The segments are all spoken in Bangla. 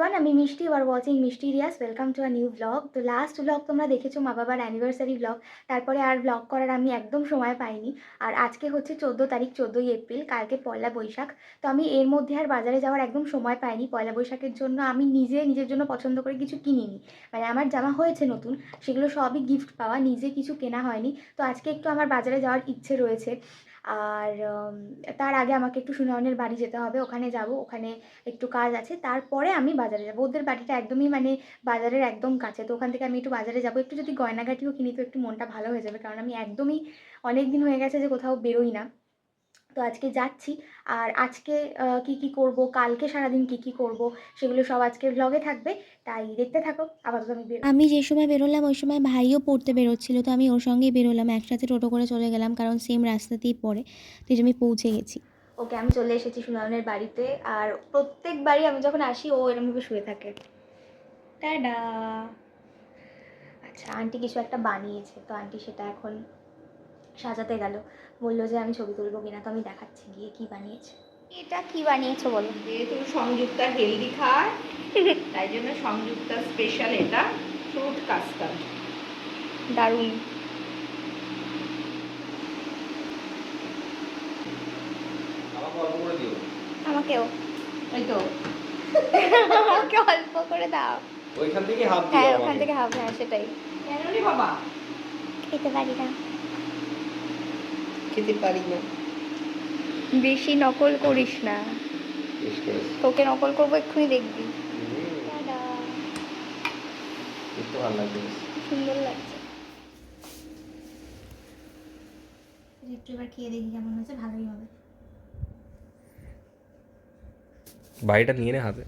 এভরিওয়ান আমি মিষ্টি আর watching mysterious welcome to a new blog তো লাস্ট ব্লগ তোমরা দেখেছ মা বাবার অ্যানিভার্সারি ব্লগ তারপরে আর ব্লগ করার আমি একদম সময় পাইনি। আর আজকে হচ্ছে চোদ্দ তারিখ, চোদ্দোই এপ্রিল, কালকে পয়লা বৈশাখ। তো আমি এর মধ্যে আর বাজারে যাওয়ার একদম সময় পাইনি। পয়লা বৈশাখের জন্য আমি নিজে, নিজের জন্য পছন্দ করে কিছু কিনিনি। মানে আমার জামা হয়েছে নতুন, সেগুলো সবই গিফট পাওয়া, নিজে কিছু কেনা হয়নি। তো আজকে একটু আমার বাজারে যাওয়ার ইচ্ছে রয়েছে। আর তার আগে আমাকে একটু সুনয়নের বাড়ি যেতে হবে, ওখানে যাব, ওখানে একটু কাজ আছে। তারপরে আমি বাজারে যাব। ওদের বাড়িটা একদমই মানে বাজারের একদম কাছে, তো ওখান থেকে আমি একটু বাজারে যাব। একটু যদি গয়নাগাটিও কিনি তো একটু মনটা ভালো হয়ে যাবে। কারণ আমি একদমই অনেক দিন হয়ে গেছে যে কোথাও বেরোই না। তো আজকে যাচ্ছি। আর আজকে কি কি করব কালকে সারাদিন কি কি করব সেগুলো সব আজকে ব্লগে থাকবে। তাই দেখতে থাকো আপাতত আমি বের আমি যে সময় বেরোলাম ওই সময় ভাইও পড়তে বেরোচ্ছিল তো আমি ওর সঙ্গেই বেরোলাম একসাথে টোটো করে চলে গেলাম কারণ সেম রাস্তাতেই পড়ে। তো আমি পৌঁছে গেছি। ওকে আমি চলে এসেছি সুনয়নের বাড়িতে আর প্রত্যেকবারই আমি যখন আসি ও এরমভাবে শুয়ে থাকে। টাডা আচ্ছা আন্টি কিছু একটা বানিয়েছে তো আন্টি সেটা এখন সাজাতে গেল। বলল যে আমি ছবি তুলবো কিনা তো আমি দেখাচ্ছি গিয়ে কি বানিয়েছে? এটা কি বানিয়েছো বলো? যেহেতু সংযুক্তা হেলদি খায় তাই জন্য সংযুক্তা স্পেশাল এটা ফ্রুট কাস্টার্ড দারুণ। আমাকে অল্প করে আমাকেও। এই তো। আমাকে অল্প করে দাও। ওইখান থেকে হাফ দিও হ্যাঁ। ওখান থেকে হাফ হ্যাঁ সেটাই। কেন রে বাবা? খেতে পারি না। খেতে পারি না। বেশি নকল করিস না। তোকে নকল করব এক্ষুনি দেখবি। সুন্দর লাগছে। একটু এবার খেয়ে দেখি কেমন হয়েছে ভালোই হবে। বাড়িটা নিয়ে নে হাতে।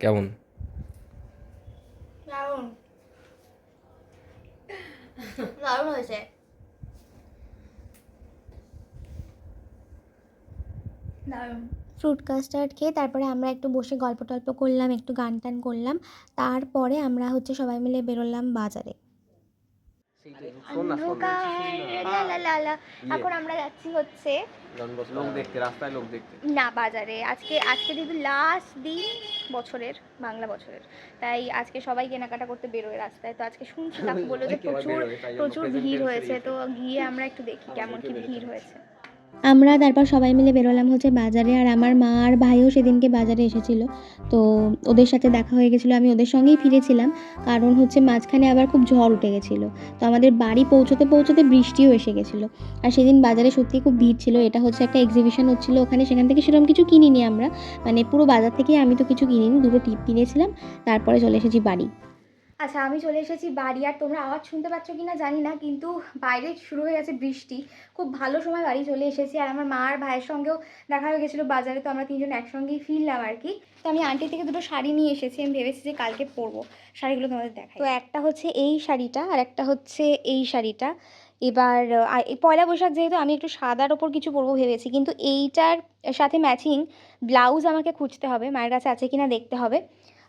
কেমন? দারুণ। দারুণ হয়েছে। ফ্রুট কাস্টার্ড খেয়ে তারপরে আমরা একটু বসে গল্প টল্প করলাম একটু গান টান করলাম। তারপরে আমরা হচ্ছে সবাই মিলে বেরোলাম বাজারে। লা। এখন আমরা যাচ্ছি হচ্ছে লোক দেখতে রাস্তায় লোক দেখতে। না বাজারে। আজকে আজকে যেহেতু লাস্ট দিন বছরের বাংলা বছরের তাই আজকে সবাই কেনাকাটা করতে বেরোয় রাস্তায়। তো আজকে শুনছি কাকু বলল যে প্রচুর প্রচুর ভিড় হয়েছে। তো গিয়ে আমরা একটু দেখি কেমন কি ভিড় হয়েছে। আমরা তারপর সবাই মিলে বেরোলাম হচ্ছে বাজারে আর আমার মা আর ভাইও সেদিনকে বাজারে এসেছিল। তো ওদের সাথে দেখা হয়ে গেছিল, আমি ওদের সঙ্গেই ফিরেছিলাম। কারণ হচ্ছে মাঝখানে আবার খুব ঝড় উঠে গেছিল। তো আমাদের বাড়ি পৌঁছতে পৌঁছতে বৃষ্টিও এসে গেছিল। আর সেদিন বাজারে সত্যিই খুব ভিড় ছিল। এটা হচ্ছে একটা এক্সিবিশন হচ্ছিল ওখানে। সেখান থেকে সেরকম কিছু কিনিনি আমরা। মানে পুরো বাজার থেকে আমি তো কিছু কিনিনি। দুটো টিপ কিনেছিলাম। তারপরে চলে এসেছি বাড়ি। আচ্ছা আমি চলে এসেছি বাড়ি। আর তোমরা আওয়াজ শুনতে পাচ্ছ কি না জানি না, কিন্তু বাইরে শুরু হয়ে গেছে বৃষ্টি। খুব ভালো সময় বাড়ি চলে এসেছি। আর আমার মা আর ভাইয়ের সঙ্গেও দেখা হয়ে গেছিল বাজারে, তো আমরা তিনজন একসঙ্গেই ফিরলাম আর কি। তো আমি আন্টি থেকে দুটো শাড়ি নিয়ে এসেছি। আমি ভেবেছি যে কালকে পরবো শাড়িগুলো তোমাদের দেখাই। তো একটা হচ্ছে এই শাড়িটা আর একটা হচ্ছে এই শাড়িটা। এবার পয়লা বৈশাখ যেহেতু আমি একটু সাদার ওপর কিছু পরবো ভেবেছি, কিন্তু এইটার সাথে ম্যাচিং ব্লাউজ আমাকে খুঁজতে হবে, মায়ের কাছে আছে কিনা দেখতে হবে।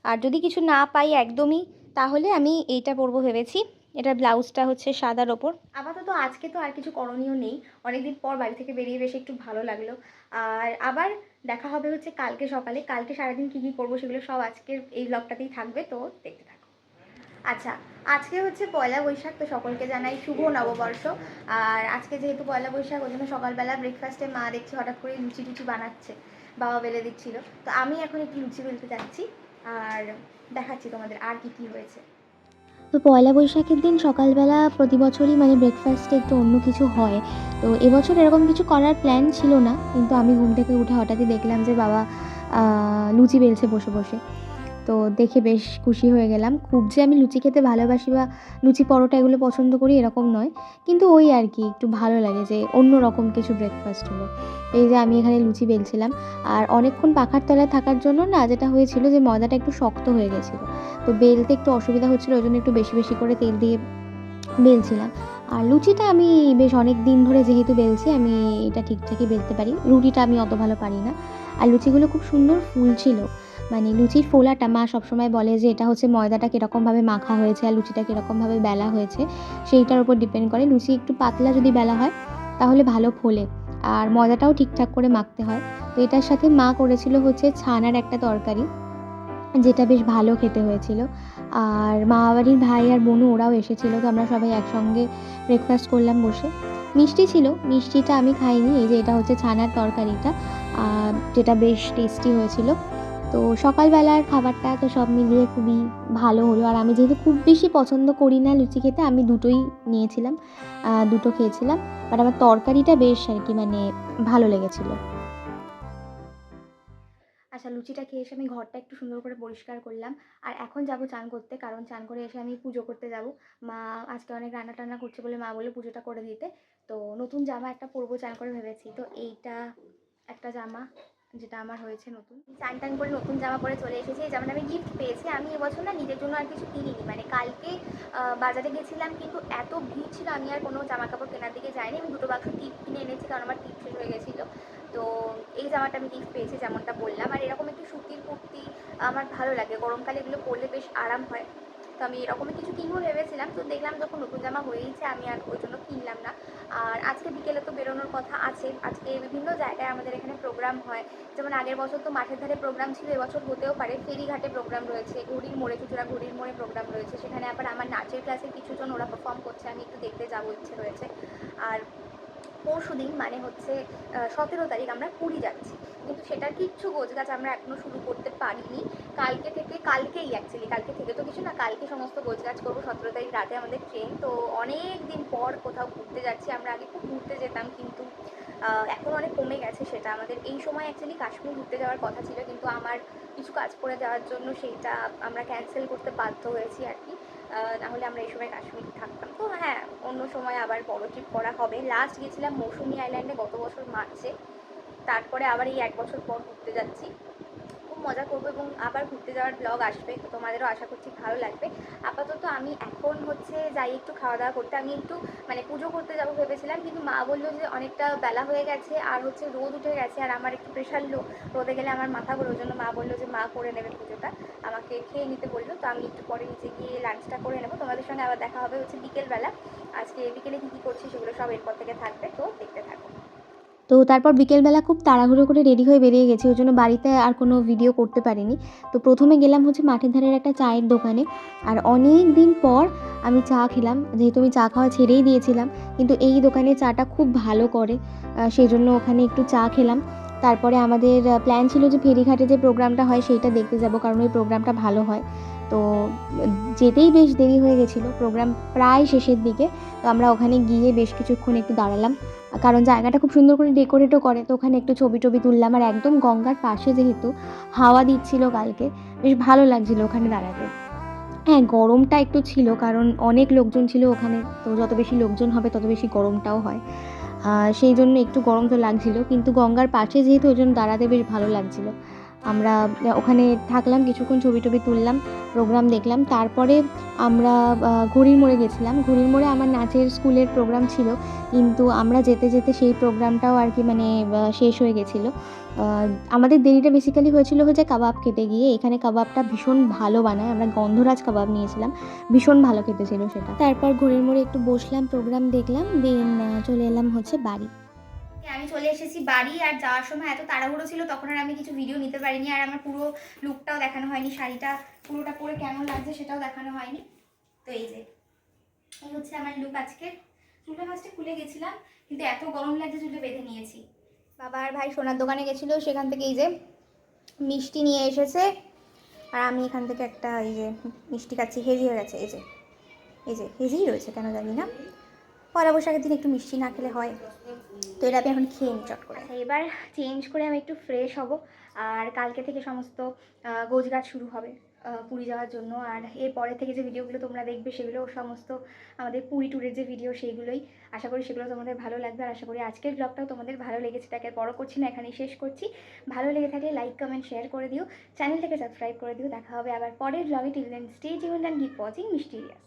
আর যদি কিছু না পাই একদমই তাহলে আমি এইটা পরবো ভেবেছি। এটার ব্লাউজটা হচ্ছে সাদার ওপর। আপাতত আজকে তো আর কিছু করণীয় নেই। অনেকদিন পর বাড়ি থেকে বেরিয়ে বেশ একটু ভালো লাগল। আর আবার দেখা হবে হচ্ছে কালকে সকালে। কালকে সারাদিন কী কী করব সেগুলো সব আজকের এই ব্লগটাতেই থাকবে, তো দেখতে থাকো। আচ্ছা আজকে হচ্ছে পয়লা বৈশাখ, তো সকলকে জানাই শুভ নববর্ষ। আর আজকে যেহেতু পয়লা বৈশাখ, ওই জন্য সকালবেলা ব্রেকফাস্টে মা দেখছি হঠাৎ করে লুচি টুচি বানাচ্ছে, বাবা বেলে দিচ্ছিল। তো আমি এখন একটু লুচি বেলতে যাচ্ছি। আর দেখাচ্ছি তোমাদের আর কি কি হয়েছে। তো পয়লা বৈশাখের দিন সকালবেলা প্রতি বছরই মানে ব্রেকফাস্টে একটু অন্য কিছু হয়। তো এবছর এরকম কিছু করার প্ল্যান ছিল না, কিন্তু আমি ঘুম থেকে উঠে হঠাৎই দেখলাম যে বাবা লুচি বেলছে বসে বসে। তো দেখে বেশ খুশি হয়ে গেলাম। খুব যে আমি লুচি খেতে ভালোবাসি বা লুচি পরোটা এগুলো পছন্দ করি এরকম নয়। কিন্তু ওই আর কি, একটু ভালো লাগে যে অন্য রকম কিছু ব্রেকফাস্ট হলো। এই যে আমি এখানে লুচি বেলছিলাম। আর অনেকক্ষণ পাখার তলায় থাকার জন্য না যেটা হয়েছিল যে ময়দাটা একটু শক্ত হয়ে গেছিল। তো বেলতে একটু অসুবিধা হচ্ছিল, ওই জন্য একটু বেশি বেশি করে তেল দিয়ে বেলছিলাম। আর লুচিটা আমি বেশ অনেক দিন ধরে যেহেতু বেলছি, আমি এটা ঠিকঠাকই বেলতে পারি। রুটিটা আমি অত ভালো পারি না। আর লুচিগুলো খুব সুন্দর ফুল ছিল মানে লুচির ফোলাটা মা সবসময় বলে যে এটা হচ্ছে ময়দাটা কীরকমভাবে মাখা হয়েছে আর লুচিটা কীরকমভাবে বেলা হয়েছে, সেইটার উপর ডিপেন্ড করে। লুচি একটু পাতলা যদি বেলা হয়, তাহলে ভালো ফোলে। আর ময়দাটাও ঠিকঠাক করে মাখতে হয়। তো এটার সাথে মা করেছিল হচ্ছে ছানার একটা তরকারি, যেটা বেশ ভালো খেতে হয়েছিল। আর মামাবাড়ির ভাই আর বোনও ওরাও এসেছিল, তো আমরা সবাই একসঙ্গে ব্রেকফাস্ট করলাম বসে। মিষ্টি ছিল, মিষ্টিটা আমি খাইনি, এই যে এটা হচ্ছে ছানার তরকারিটা যেটা বেশ টেস্টি হয়েছিল। তো সকালবেলার খাবারটা তো সব মিলিয়ে খুবই ভালো হলো। আর আমি যেহেতু খুব বেশি পছন্দ করি না লুচি খেতে, আমি দুটোই নিয়েছিলাম দুটো খেয়েছিলাম। বাট আমার তরকারিটা বেশ আর কি মানে ভালো লেগেছিলো। আচ্ছা লুচিটা খেয়ে এসে আমি ঘরটা একটু সুন্দর করে পরিষ্কার করলাম। আর এখন যাব চান করতে, কারণ চান করে এসে আমি পুজো করতে যাব। মা আজকে অনেক রান্না টান্না করছে বলে মা বলে পুজোটা করে দিতে। তো নতুন জামা একটা পরবো চান করে ভেবেছি। তো এইটা একটা জামা যেটা আমার হয়েছে নতুন। চান টান করে নতুন জামা পরে চলে এসেছি। এই জামাটা আমি গিফট পেয়েছি। আমি এবছর না নিজের জন্য আর কিছু কিনিনি। মানে কালকে বাজারে গেছিলাম কিন্তু এত ভিড় ছিল, আমি আর কোনো জামা কাপড় কেনার দিকে যাইনি। আমি দুটো বাক্স টিপ কিনে এনেছি কারণ আমার টিপ হয়ে গেছিল। তো এই জামাটা আমি গিফট পেয়েছি যেমনটা বললাম। আর এরকম একটু সুতির কুর্তি আমার ভালো লাগে। গরমকালে এগুলো পরলে বেশ আরাম হয়। তো আমি এরকমই কিছু কিনবো ভেবেছিলাম। তো দেখলাম যখন নতুন জামা হয়েইছে, আমি আর ওই জন্য কিনলাম না। আর আজকে বিকেলে তো বেরোনোর কথা আছে। আজকে বিভিন্ন জায়গায় আমাদের এখানে প্রোগ্রাম হয়। যেমন আগের বছর তো মাঠের ধারে প্রোগ্রাম ছিল, এবছর হতেও পারে। ফেরিঘাটে প্রোগ্রাম রয়েছে, ঘুড়ির মোড়ে, চুচুড়া ঘুড়ির মোড়ে প্রোগ্রাম রয়েছে। সেখানে আবার আমার নাচের ক্লাসের কিছুজন ওরা পারফর্ম করছে, আমি একটু দেখতে যাব, ইচ্ছে রয়েছে। আর পরশু দিন মানে হচ্ছে সতেরো তারিখ আমরা পুরী যাচ্ছি। কিন্তু সেটার কিচ্ছু গোছগাছ আমরা এখনও শুরু করতে পারিনি। কালকে থেকে, কালকেই অ্যাকচুয়ালি কালকে থেকে তো কিছু না, কালকে সমস্ত গোছগাছ করব। সতেরো তারিখ রাতে আমাদের ট্রেন তো অনেক দিন পর কোথাও ঘুরতে যাচ্ছি। আমরা আগে খুব ঘুরতে যেতাম, কিন্তু এখন অনেক কমে গেছে সেটা। আমাদের এই সময় অ্যাকচুয়ালি কাশ্মীর ঘুরতে যাওয়ার কথা ছিল, কিন্তু আমার কিছু কাজ পড়ে যাওয়ার জন্য সেইটা আমরা ক্যান্সেল করতে বাধ্য হয়েছি আর কি। নাহলে আমরা এই সময় কাশ্মীর থাকতাম। তো হ্যাঁ অন্য সময় আবার বড় ট্রিপ করা হবে। লাস্ট গেছিলাম মৌসুমি আইল্যান্ডে গত বছর মার্চে। তারপরে আবার এই এক বছর পর ঘুরতে যাচ্ছি। মজা করব এবং আবার ঘুরতে যাওয়ার ব্লগ আসবে, তো তোমাদেরও আশা করছি ভালো লাগবে। আপাতত আমি এখন হচ্ছে যাই একটু খাওয়া দাওয়া করতে। আমি একটু মানে পুজো করতে যাব ভেবেছিলাম, কিন্তু মা বলল যে অনেকটা বেলা হয়ে গেছে, আর হচ্ছে রোদ উঠে গেছে, আর আমার একটু প্রেশার লো রোদে গেলে আমার মাথা ওই জন্য মা বলল যে, মা করে নেবে পুজোটা, আমাকে খেয়ে নিতে বলল। তো আমি একটু পরে নিচে গিয়ে লাঞ্চটা করে নেব। তোমাদের সঙ্গে আবার দেখা হবে হচ্ছে বিকেলবেলা। আজকে বিকেলে কী কী করছি সেগুলো সব এরপর থেকে থাকবে, তো দেখতে থাকো। তো তারপর বিকেলবেলা খুব তাড়াহুড়ো করে রেডি হয়ে বেরিয়ে গেছি, ওই জন্য বাড়িতে আর কোনো ভিডিও করতে পারিনি। তো প্রথমে গেলাম হচ্ছে মাঠের ধারের একটা চায়ের দোকানে, আর অনেক দিন পর আমি চা খেলাম, যেহেতু আমি চা খাওয়া ছেড়েই দিয়েছিলাম, কিন্তু এই দোকানে চাটা খুব ভালো করে সেই জন্য ওখানে একটু চা খেলাম। তারপরে আমাদের প্ল্যান ছিল যে ফেরিঘাটে যে প্রোগ্রামটা হয় সেইটা দেখতে যাব, কারণ ওই প্রোগ্রামটা ভালো হয়। তো যেতেই বেশ দেরি হয়ে গেছিল, প্রোগ্রাম প্রায় শেষের দিকে, তো আমরা ওখানে গিয়ে বেশ কিছুক্ষণ একটু দাঁড়ালাম। কারণ জায়গাটা খুব সুন্দর করে ডেকোরেটও করে, তো ওখানে একটু ছবি টবি তুললাম আর একদম গঙ্গার পাশে যেহেতু হাওয়া দিচ্ছিল কালকে, বেশ ভালো লাগছিল ওখানে দাঁড়াতে। হ্যাঁ গরমটা একটু ছিল কারণ অনেক লোকজন ছিল ওখানে, তো যত বেশি লোকজন হবে তত বেশি গরমটাও হয়। সেই জন্য একটু গরম তো লাগছিল, কিন্তু গঙ্গার পাশে যেহেতু ওই জন্য দাঁড়াতে বেশ ভালো লাগছিল। আমরা ওখানে থাকলাম, কিছুক্ষণ ছবি টবি তুললাম প্রোগ্রাম দেখলাম। তারপরে আমরা ঘুড়ির মোড়ে গেছিলাম। ঘুড়ির মোড়ে আমার নাচের স্কুলের প্রোগ্রাম ছিল, কিন্তু আমরা যেতে যেতে সেই প্রোগ্রামটাও আর কি মানে শেষ হয়ে গেছিল। আমাদের দেরিটা বেসিক্যালি হয়েছিল হচ্ছে কাবাব খেতে গিয়ে। এখানে কাবাবটা ভীষণ ভালো বানায়। আমরা গন্ধরাজ কাবাব নিয়েছিলাম। ভীষণ ভালো খেতে ছিল সেটা। তারপর ঘুড়ির মোড়ে একটু বসলাম প্রোগ্রাম দেখলাম, দেন চলে এলাম হচ্ছে বাড়ি। আমি চলে এসেছি বাড়ি, আর যাওয়ার সময় এত তাড়াহুড়ো ছিল, তখন আর আমি কিছু ভিডিও নিতে পারিনি, আর আমার পুরো লুকটাও দেখানো হয়নি, শাড়িটা পুরোটা পরে কেমন লাগছে সেটাও দেখানো হয়নি। তো এই যে, এই হচ্ছে আমার লুক আজকে। চুলটা ফার্স্টে খুলে গেছিলাম, কিন্তু এত গরম লাগছে চুলে বেঁধে নিয়েছি। বাবা আর ভাই সোনার দোকানে গেছিল, সেখান থেকে এই যে মিষ্টি নিয়ে এসেছে, আর আমি এখান থেকে একটা এই যে মিষ্টি খাচ্ছি, হেজি হয়ে গেছে, এই যে এই যে, হেজিই রয়েছে, কেন জানি না। পয়লা বৈশাখের দিন একটু মিষ্টি না খেলে হয়। তো এটা আমি এখন খেয়ে নিই চট করে। এবার চেঞ্জ করে আমি একটু ফ্রেশ হব। আর কালকে থেকে সমস্ত আহ, গোছগাছ শুরু হবে পুরী যাওয়ার জন্য। আর এর পরে থেকে যে ভিডিওগুলো তোমরা দেখবে সেগুলো সমস্ত আমাদের পুরী ট্যুরের যে ভিডিও সেইগুলোই আশা করি সেগুলো তোমাদের ভালো লাগবে। আর আশা করি আজকের ব্লগটাও তোমাদের ভালো লেগেছে। তাকে বড় করছি না এখানেই শেষ করছি। ভালো লেগে থাকলে লাইক কমেন্ট শেয়ার করে দিও। চ্যানেলটাকে সাবস্ক্রাইব করে দিও। দেখা হবে আবার পরের ব্লগে till then stay tune and keep watching mysterious